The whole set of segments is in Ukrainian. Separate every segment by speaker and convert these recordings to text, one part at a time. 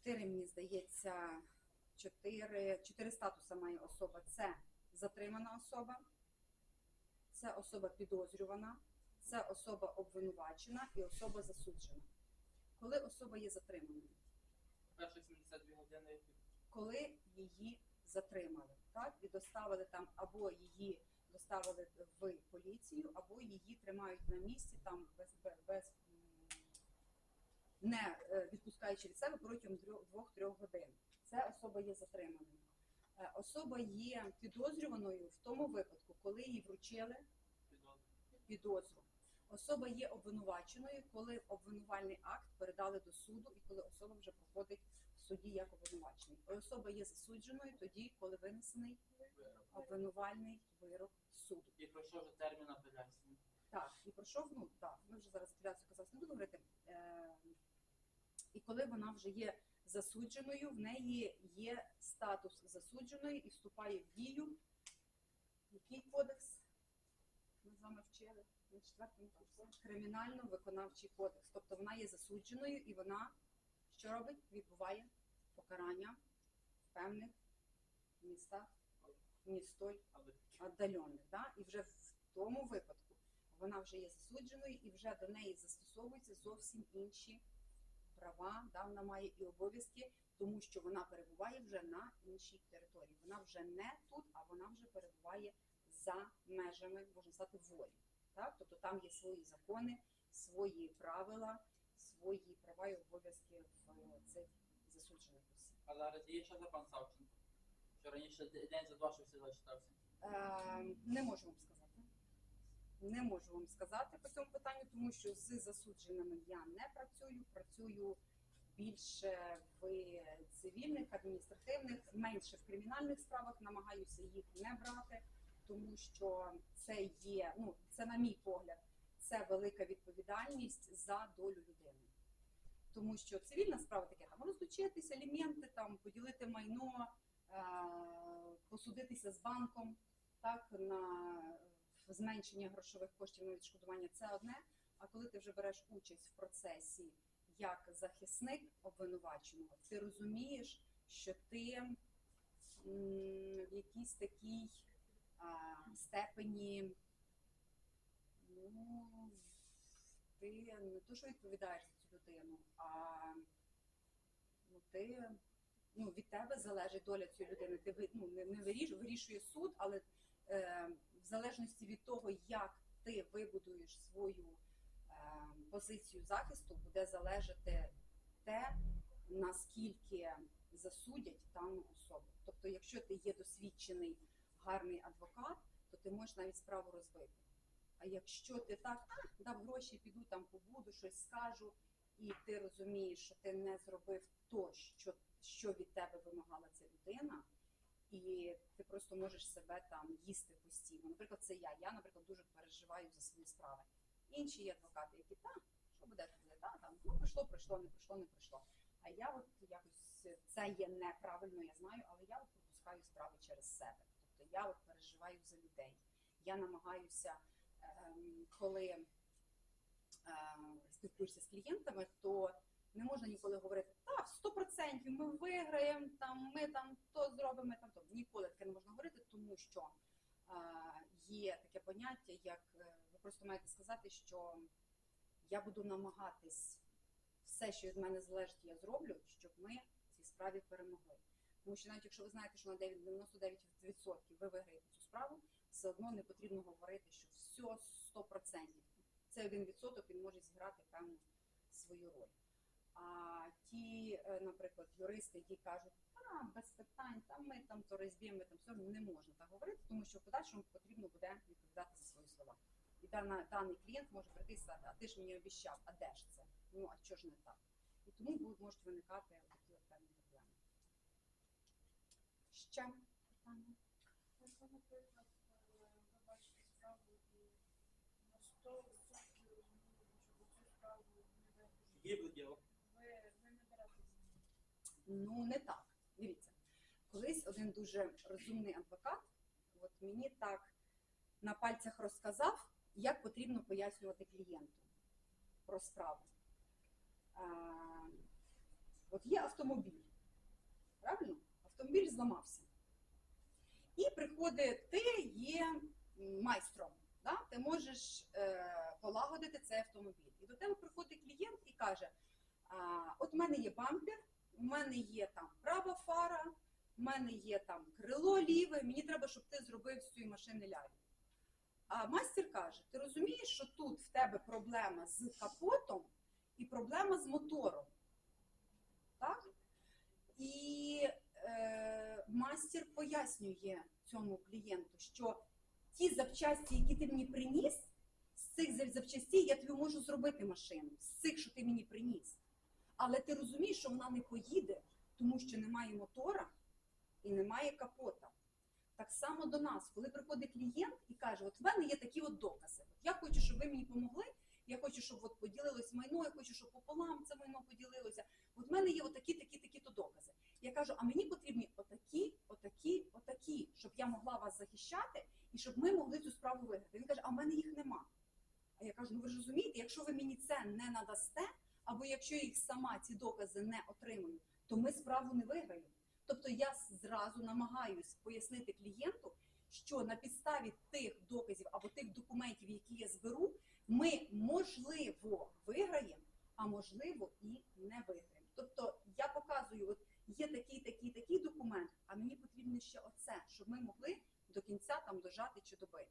Speaker 1: чотири, мені здається, чотири, чотири статуси має особа. Це затримана особа, це особа підозрювана, це особа обвинувачена і особа засуджена. Коли особа є затриманою?
Speaker 2: Перші 72 години
Speaker 1: коли її затримали, так і доставили там, або її доставили в поліцію, або її тримають на місці там без, без, без не відпускаючи від себе протягом трьох- двох-трьох годин. Це особа є затриманою. Е, Особа є підозрюваною в тому випадку, коли їй вручили підозру. Особа є обвинуваченою, коли обвинувальний акт передали до суду і коли особа вже проходить в суді як обвинувачений. Особа є засудженою тоді, коли винесений обвинувальний вирок суду.
Speaker 2: І пройшов вже термін апеляції.
Speaker 1: Так, і пройшов, ну так, ми вже зараз апеляцію казав, не буду говорити. Е, і коли вона вже є засудженою, в неї є статус засудженої і вступає в дію. Який кодекс? Ми з вами вчили на четвертому курсі. Кримінально-виконавчий кодекс. Тобто вона є засудженою і вона що робить? Відбуває покарання в певних містах, містоль
Speaker 2: Але
Speaker 1: віддалених. Да? І вже в тому випадку вона вже є засудженою і вже до неї застосовуються зовсім інші права, да? вона має і обов'язки, тому що вона перебуває вже на іншій території. Вона вже не тут, а вона вже перебуває за межами, можна сказати, волі. Так? Тобто там є свої закони, свої правила, свої права і обов'язки в е, цих засуджених осіб.
Speaker 2: а зараз є що за пан Савченко? Що раніше день за два, що всі зачитався.
Speaker 1: Е, не можу вам сказати. Не можу вам сказати по цьому питанню, тому що з засудженими я не працюю. Працюю більше в цивільних, адміністративних, менше в кримінальних справах. Намагаюся їх не брати, тому що це є, ну це на мій погляд, це велика відповідальність за долю людини. Тому що цивільна справа таке там розлучитися, аліменти, там поділити майно, е, посудитися з банком, так на зменшення грошових коштів на відшкодування це одне. А коли ти вже береш участь в процесі як захисник обвинуваченого, ти розумієш, що ти в якійсь такій степені, ну, ти не то, що відповідаєш за цю людину, а ну, ти ну, від тебе залежить доля цієї людини. Ти ну, не, не виріш, вирішує суд, але е, залежності від того, як ти вибудуєш свою е, позицію захисту, буде залежати те, наскільки засудять дану особу. Тобто, якщо ти є досвідчений гарний адвокат, то ти можеш навіть справу розбити. А якщо ти так дав гроші, піду там побуду, щось скажу, і ти розумієш, що ти не зробив то, що, що від тебе вимагала ця людина, і ти просто можеш себе там їсти постійно. Наприклад, це я. Я, наприклад, дуже переживаю за свої справи. Інші є адвокати, які та що буде, то буде, та там ну прийшло, прийшло, не прийшло, не прийшло. А я от якось це є неправильно, я знаю, але я от пропускаю справи через себе. Тобто я от переживаю за людей. Я намагаюся, ем, коли е, спілкуєшся з клієнтами, то не можна ніколи говорити, так, 100% ми виграємо, там, ми там то зробимо, там то. Ніколи таке не можна говорити, тому що е, є таке поняття, як е, ви просто маєте сказати, що я буду намагатись все, що від мене залежить, я зроблю, щоб ми в цій справі перемогли. Тому що навіть якщо ви знаєте, що на 99% ви виграєте цю справу, все одно не потрібно говорити, що все 100%. Це 1% він може зіграти певну свою роль. Ті, е, наприклад, юристи, які кажуть, а без питань, там ми там то розб'ємо, ми там все не можна так говорити, тому що в подальшому потрібно буде відповідати за свої слова. І дана, даний клієнт може прийти і сказати, а ти ж мені обіщав, а де ж це? Ну а що ж не так? І тому будуть можуть виникати такі певні проблеми. Ще питання?
Speaker 3: Якщо, наприклад, е, ви бачите справу і на 100% розумієте, що цю справу не
Speaker 2: діло.
Speaker 3: ви, ви не берете з ним.
Speaker 1: Ну, не так. Дивіться, колись один дуже розумний адвокат, от мені так на пальцях розказав, як потрібно пояснювати клієнту про справу. Е, От є автомобіль. Правильно? Автомобіль зламався. І приходить, ти є майстром. Да? Ти можеш е, полагодити цей автомобіль. І до тебе приходить клієнт і каже: а, от в мене є бампер, у мене є там права фара, у мене є там крило ліве, мені треба, щоб ти зробив з цієї машини. А майстер каже: ти розумієш, що тут в тебе проблема з капотом і проблема з мотором. Так? І е, мастер пояснює цьому клієнту, що ті запчасті, які ти мені приніс, з цих запчастей я тобі можу зробити машину, з цих, що ти мені приніс. Але ти розумієш, що вона не поїде, тому що немає мотора і немає капота. Так само до нас, коли приходить клієнт і каже: От в мене є такі от докази. Я хочу, щоб ви мені допомогли. Я хочу, щоб от поділилось майно, я хочу, щоб пополам це майно поділилося. От в мене є отакі, такі, такі то докази. Я кажу, а мені потрібні отакі, отакі, отакі, щоб я могла вас захищати і щоб ми могли цю справу виграти. Він каже, а в мене їх нема. А я кажу, ну ви ж розумієте, якщо ви мені це не надасте, або якщо їх сама ці докази не отримую, то ми справу не виграємо. Тобто я зразу намагаюсь пояснити клієнту, що на підставі тих доказів або тих документів, які я зберу, ми можливо виграємо, а можливо і не виграємо. Тобто я показую, от є такий, такий, такий документ, а мені потрібно ще оце, щоб ми могли до кінця там дожати чи добити.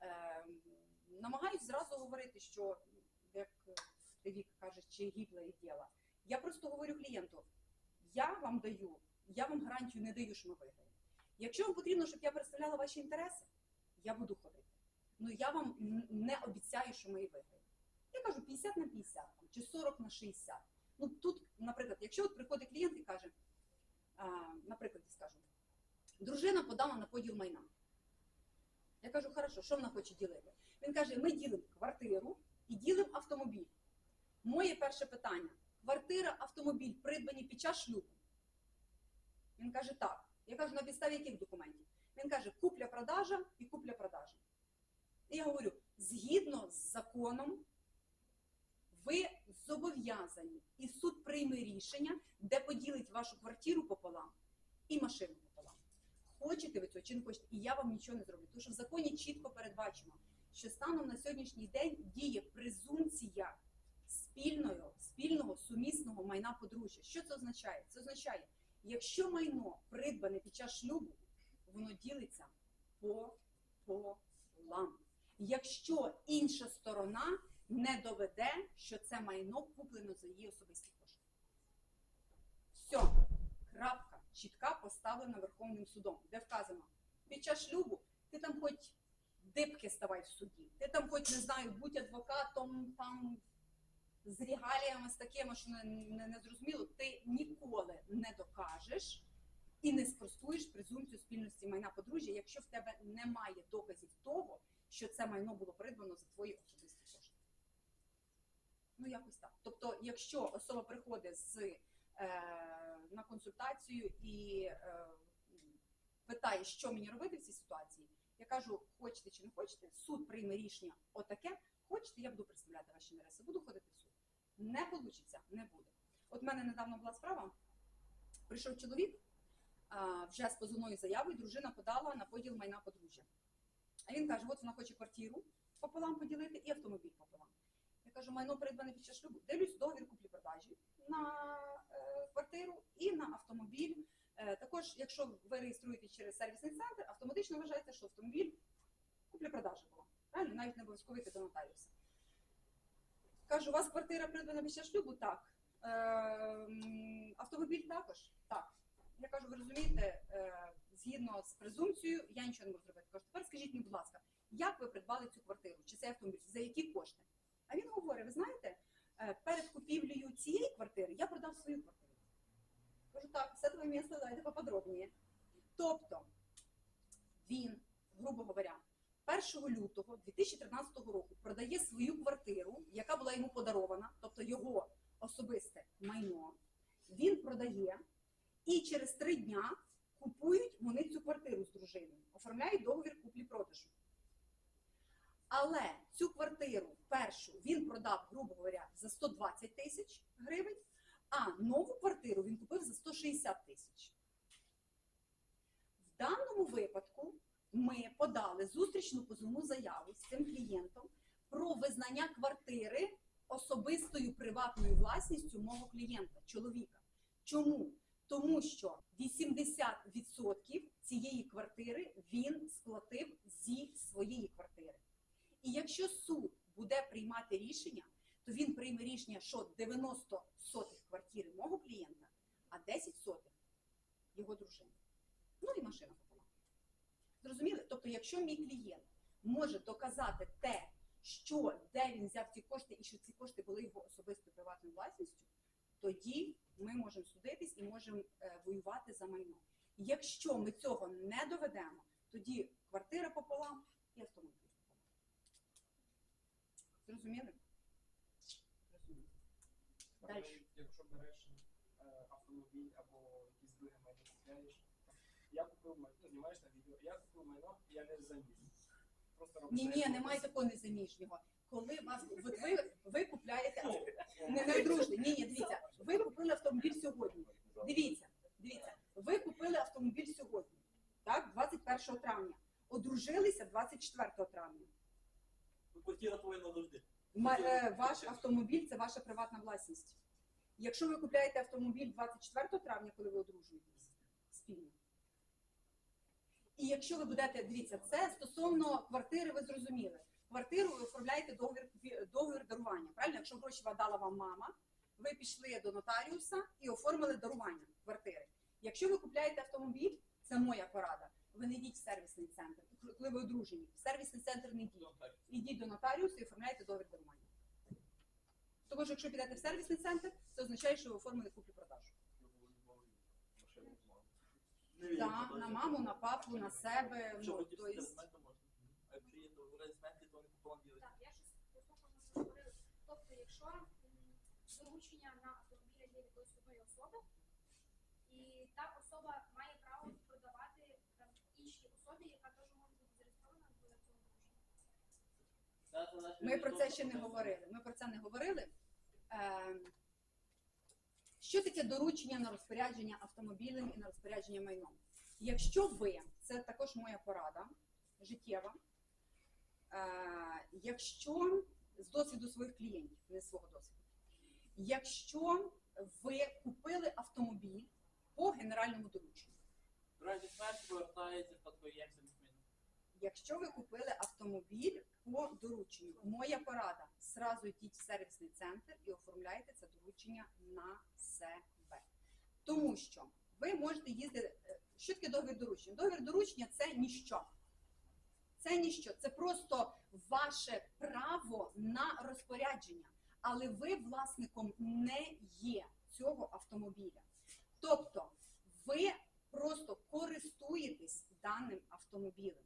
Speaker 1: Ем, намагаюсь зразу говорити, що як Вік каже, чи гібла і діла. Я просто говорю клієнту: я вам даю, я вам гарантію не даю, що ми виграємо. Якщо вам потрібно, щоб я представляла ваші інтереси, я буду ходити. Ну я вам не обіцяю, що ми і виграємо. Я кажу 50 на 50 чи 40 на 60. Ну тут, наприклад, якщо от приходить клієнт і каже, а, наприклад, я скажу, дружина подала на поділ майна. Я кажу, хорошо, що вона хоче ділити? Він каже, ми ділимо квартиру і ділимо автомобіль. Моє перше питання: квартира, автомобіль придбані під час шлюбу. Він каже, так. Я кажу, на підставі яких документів? Він каже, купля-продажа і купля-продажа. І я говорю, згідно з законом, ви зобов'язані, і суд прийме рішення, де поділить вашу квартиру пополам і машину пополам. Хочете ви цього чи не хочете, і я вам нічого не зроблю. Тому що в законі чітко передбачено, що станом на сьогоднішній день діє презумпція спільного, спільного сумісного майна подружжя. Що це означає? Це означає, якщо майно придбане під час шлюбу, воно ділиться пополам. Якщо інша сторона не доведе, що це майно куплено за її особисті кошти. Все, крапка, чітка поставлена Верховним судом, де вказано, під час шлюбу ти там хоч дибки ставай в суді, ти там хоч не знаю, будь адвокатом там з регаліями з такими, що не, не, не зрозуміло, ти ніколи не докажеш і не спростуєш презумпцію спільності майна подружжя, якщо в тебе немає доказів того, що це майно було придбано за твої особисті кошти. Ну, якось так. Тобто, якщо особа приходить з, е, на консультацію і е, питає, що мені робити в цій ситуації, я кажу, хочете чи не хочете, суд прийме рішення отаке, хочете, я буду представляти ваші інтереси, буду ходити в суд. Не вийде, не буде. От в мене недавно була справа, прийшов чоловік вже з позовною заявою, дружина подала на поділ майна подружжя. А він каже, от вона хоче квартиру пополам поділити і автомобіль пополам. Я кажу, майно придбане під час шлюбу. Дивлюсь договір куплі-продажі на е, квартиру і на автомобіль. Е, також, якщо ви реєструєте через сервісний центр, автоматично вважається, що автомобіль куплі-продажа була. Правильно? Навіть не обов'язково йти до нотаріуса. Кажу, у вас квартира придбана під час шлюбу? Так. Е, автомобіль також? Так. Я кажу, ви розумієте, е, згідно з презумпцією, я нічого не можу зробити. Кажу, тепер скажіть мені, будь ласка, як ви придбали цю квартиру чи цей автомобіль, за які кошти? А він говорить: ви знаєте, е, перед купівлею цієї квартири я продав свою квартиру. Кажу, так, з цього місця дайте поподробніше. Тобто він, грубо говоря, 1 лютого 2013 року продає свою квартиру, яка була йому подарована, тобто його особисте майно. Він продає, і через три дня купують вони цю квартиру з дружиною, оформляють договір куплі-продажу. Але цю квартиру першу він продав, грубо говоря, за 120 тисяч гривень, А нову квартиру він купив за 160 тисяч. В даному випадку ми подали зустрічну позовну заяву з цим клієнтом про визнання квартири особистою приватною власністю мого клієнта, чоловіка. Чому? Тому що 80% цієї квартири він сплатив зі своєї квартири. І якщо суд буде приймати рішення, то він прийме рішення, що 90 сотих квартири мого клієнта, а 10 сотих його дружини. Ну і машина. Зрозуміли? Тобто, якщо мій клієнт може доказати те, що де він взяв ці кошти і що ці кошти були його особистою приватною власністю, тоді ми можемо судитись і можемо е, воювати за майно. Якщо ми цього не доведемо, тоді квартира пополам і автомобіль. Зрозуміли? Зрозуміли. Дальше.
Speaker 4: Якщо береш е, автомобіль або якісь купляєш, я купив майно, ну, знімаєш на відео, я купив майно, я не заміжній. Просто робиш
Speaker 1: Ні, ні, немає такого незаміжнього. Коли вас от ви, ви купляєте
Speaker 4: Ну,
Speaker 1: не недружний. Ні, ні, дивіться, ви купили автомобіль сьогодні. Дивіться, дивіться, ви купили автомобіль сьогодні, так, 21 травня. Одружилися 24 травня.
Speaker 2: Квартира повинна завжди.
Speaker 1: Ма- е, Ваш автомобіль це ваша приватна власність. Якщо ви купляєте автомобіль 24 травня, коли ви одружуєтесь спільно. І якщо ви будете, дивіться, це стосовно квартири, ви зрозуміли. Квартиру ви оформляєте договір, договір дарування. Правильно, якщо гроші дала вам мама, ви пішли до нотаріуса і оформили дарування квартири. Якщо ви купляєте автомобіль, це моя порада. Ви не йдіть в сервісний центр, коли ви одружені. В сервісний центр не йдіть ідіть до нотаріуса і оформляйте договір дарування. Тому що якщо підете в сервісний центр, це означає, що ви оформили куплю-продажу.
Speaker 2: Що
Speaker 1: на маму, на папу, на себе.
Speaker 2: Якщо
Speaker 1: Ну, то есть,
Speaker 2: можна. А якщо є то резменти, то вони пополам ділять.
Speaker 3: Так, я щось послухала, що говорили. Тобто, якщо доручення на автомобіля є якоїсь одної особи, і та особа має право продавати там, іншій особі, яка теж може бути зареєстрована до цього доручення.
Speaker 1: Ми про це ще не говорили. Ми про це не говорили. Що таке доручення на розпорядження автомобілем і на розпорядження майном? Якщо ви, це також моя порада життєва, е, якщо з досвіду своїх клієнтів, не з свого досвіду, якщо ви купили автомобіль по генеральному дорученню,
Speaker 2: смерті повертається спадкоємцям.
Speaker 1: Якщо ви купили автомобіль по дорученню, моя порада зразу йдіть в сервісний центр і оформляйте це доручення на себе. Тому що ви можете їздити. е, Що таке договір доручення? Договір доручення це ніщо. Це ніщо, це просто ваше право на розпорядження, але ви власником не є цього автомобіля. Тобто ви просто користуєтесь даним автомобілем.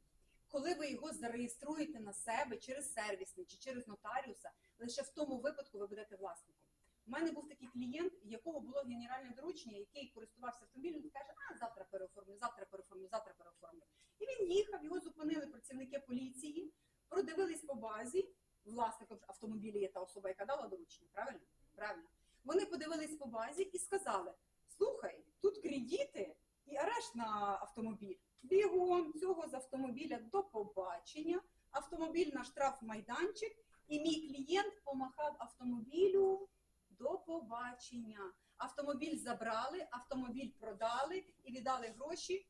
Speaker 1: Коли ви його зареєструєте на себе через сервісний чи через нотаріуса, лише в тому випадку ви будете власником. У мене був такий клієнт, якого було генеральне доручення, який користувався автомобілем, і каже, а завтра переоформлю, завтра переоформлю, завтра переоформлю. І він їхав, його зупинили працівники поліції, продивились по базі. Власником автомобіля є та особа, яка дала доручення. Правильно? Правильно. Вони подивились по базі і сказали: слухай, тут кредити і арешт на автомобіль. Бігом цього з автомобіля до побачення. Автомобіль на штрафмайданчик, і мій клієнт помахав автомобілю до побачення. Автомобіль забрали, автомобіль продали і віддали гроші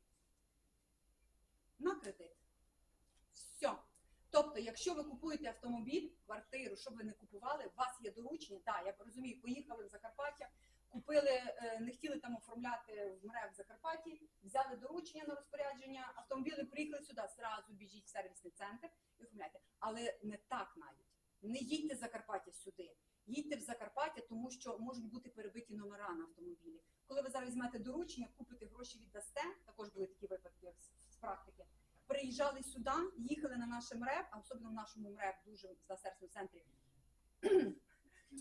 Speaker 1: на кредит. Все. Тобто, якщо ви купуєте автомобіль, квартиру, що б ви не купували, у вас є доручення. Так, я розумію, поїхали в Закарпаття, купили, е, не хотіли там оформляти в МРЕВ в Закарпатті, взяли доручення на розпорядження, автомобілі приїхали сюди, зразу біжіть в сервісний центр і оформляйте. Але не так навіть. Не їдьте з Закарпаття сюди. Їдьте в Закарпаття, тому що можуть бути перебиті номера на автомобілі. Коли ви зараз візьмете доручення, купите гроші віддасте, також були такі випадки з, практики. Приїжджали сюди, їхали на наш МРЕВ, а особливо в нашому МРЕВ дуже в сервісному центрі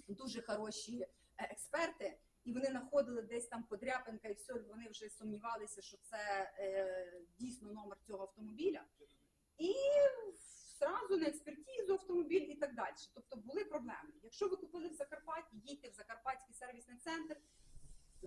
Speaker 1: дуже хороші е, експерти, і вони знаходили десь там подряпинка, і все, вони вже сумнівалися, що це е, дійсно номер цього автомобіля. І зразу на експертизу автомобіль і так далі. Тобто були проблеми. Якщо ви купили в Закарпатті, їдьте в Закарпатський сервісний центр,